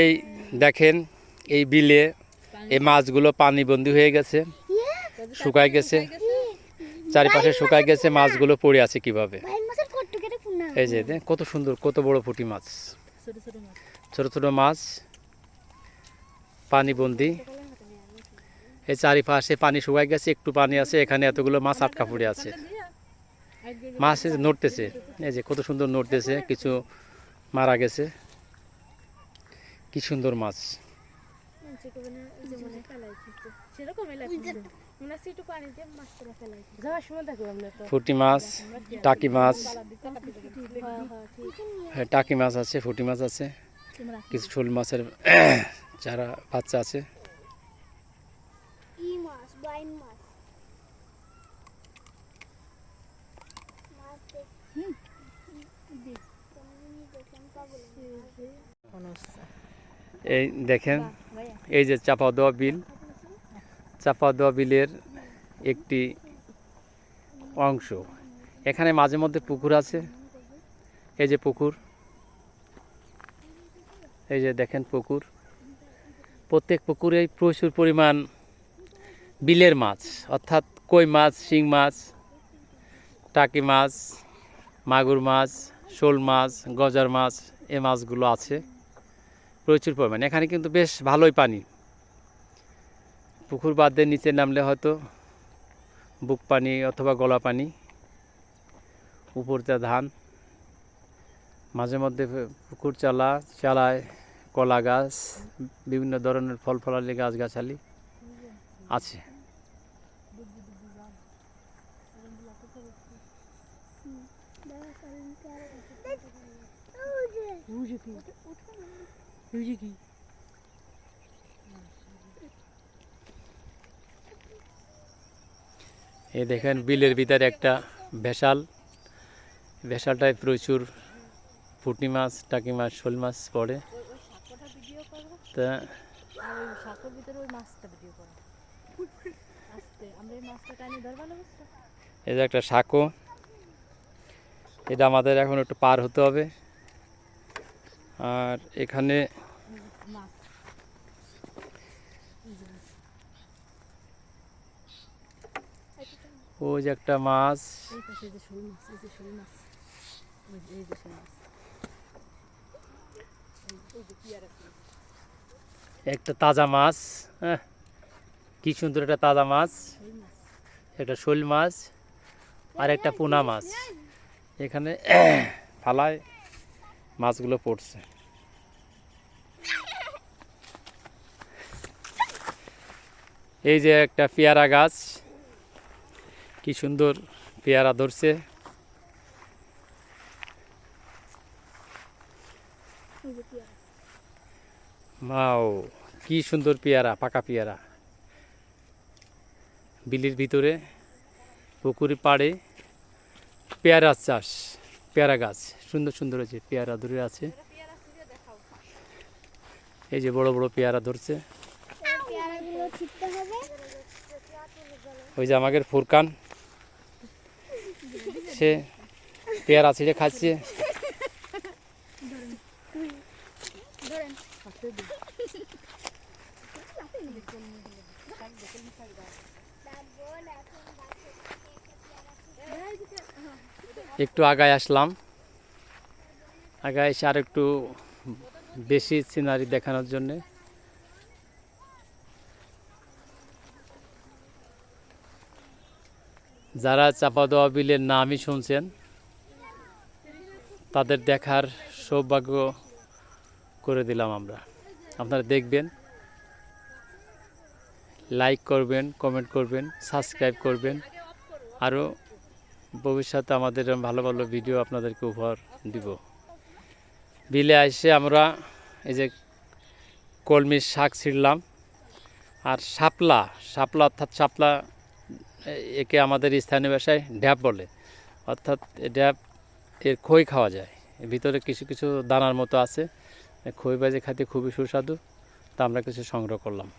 এই দেখেন এই বিলে এই মাছগুলো পানিবন্দি হয়ে গেছে শুকায় গেছে চারিপাশে শুকায় গেছে মাছগুলো পড়ে আছে কীভাবে? এই যে কত সুন্দর কত বড় পুঁটি মাছ। ছোট ছোট মাছ। ছোট ছোট পানিবন্দি। এই চারিপাশে পানি শুকায় গেছে একটু পানি আছে এখানে এতগুলো মাছ আটকা পড়ে আছে। মাছ নড়তেছে এই যে কত সুন্দর নড়তেছে কিছু মারা গেছে। কি সুন্দর মাছ। ফুটি মাছ টাকি মাছ। হ্যাঁ, টাকি মাছ আছে ফুটি মাছ আছে। কিছু শোল মাছের যারা বাচ্চা আছে। এই দেখেন, এই যে চাপা দেওয়া বিল, চাপা দেওয়া বিলের একটি অংশ। এখানে মাঝে মধ্যে পুকুর আছে। এই যে পুকুর, এই যে দেখেন পুকুর। প্রত্যেক পুকুরেই প্রচুর পরিমাণ বিলের মাছ, অর্থাৎ কই মাছ, শিং মাছ, টাকি মাছ, মাগুর মাছ, শোল মাছ, গজার মাছ, এ মাছগুলো আছে। প্রচুর পরিমাণে। এখানে কিন্তু বেশ ভালোই পানি। পুকুর দিয়ে নিচে নামলে হয়তো বুক পানি অথবা গলা পানি উপরতে ধান মাঝে মধ্যে পুকুর চালা চালায় কলা গাছ বিভিন্ন ধরনের ফল ফলালি গাছগাছালি আছে। বুঝে বুঝে কি দেখেন, বিলের ভিতরে একটা ভেসাল। ভেসালটায় প্রচুর পুঁটি মাছ, টাকি মাছ, শোল মাছ পড়ে। তা এই একটা সাঁকো। এটা আমাদের এখন একটু পার হতে হবে। আর এখানে মাছ। ওই যে একটা মাছ। একটা তাজা মাছ হ্যাঁ। কি সুন্দর একটা তাজা মাছ। একটা শোল মাছ আর একটা পোনা মাছ। এখানে ফালায় মাছগুলো পড়ছে। এই যে একটা পেয়ারা গাছ। কি সুন্দর পেয়ারা ধরছে। মাও কি সুন্দর পেয়ারা, পাকা পেয়ারা। বিলির ভিতরে পুকুরি পাড়ে পেয়ারা চাষ, পেয়ারা গাছ। সুন্দর সুন্দর আছে পেয়ারা ধরে আছে। এই যে বড় বড় পেয়ারা ধরছে। ওই যে আমাদের ফুরকান, সে পেয়ারা ছিঁড়ে খাচ্ছে। একটু আগায় আসলাম। আগায় এসে আর একটু বেশি সিনারি দেখানোর জন্যে। যারা চাপা দেওয়া বিলের নামই শুনছেন, তাদের দেখার সৌভাগ্য করে দিলাম আমরা। আপনারা দেখবেন লাইক করবেন কমেন্ট করবেন সাবস্ক্রাইব করবেন আরও ভবিষ্যতে আমাদের ভালো ভালো ভিডিও আপনাদেরকে উপহার দিব। বিলে এসে আমরা এই যে কলমির শাক ছিঁড়লাম, আর শাপলা শাপলা অর্থাৎ শাপলা একে আমাদের স্থানীয় ভাষায় ড্যাপ বলে। অর্থাৎ ড্যাপ এর খই খাওয়া যায়। এর ভিতরে কিছু কিছু দানার মতো আছে। খই বাজে খাতে খুবই সুস্বাদু। তা আমরা কিছু সংগ্রহ করলাম।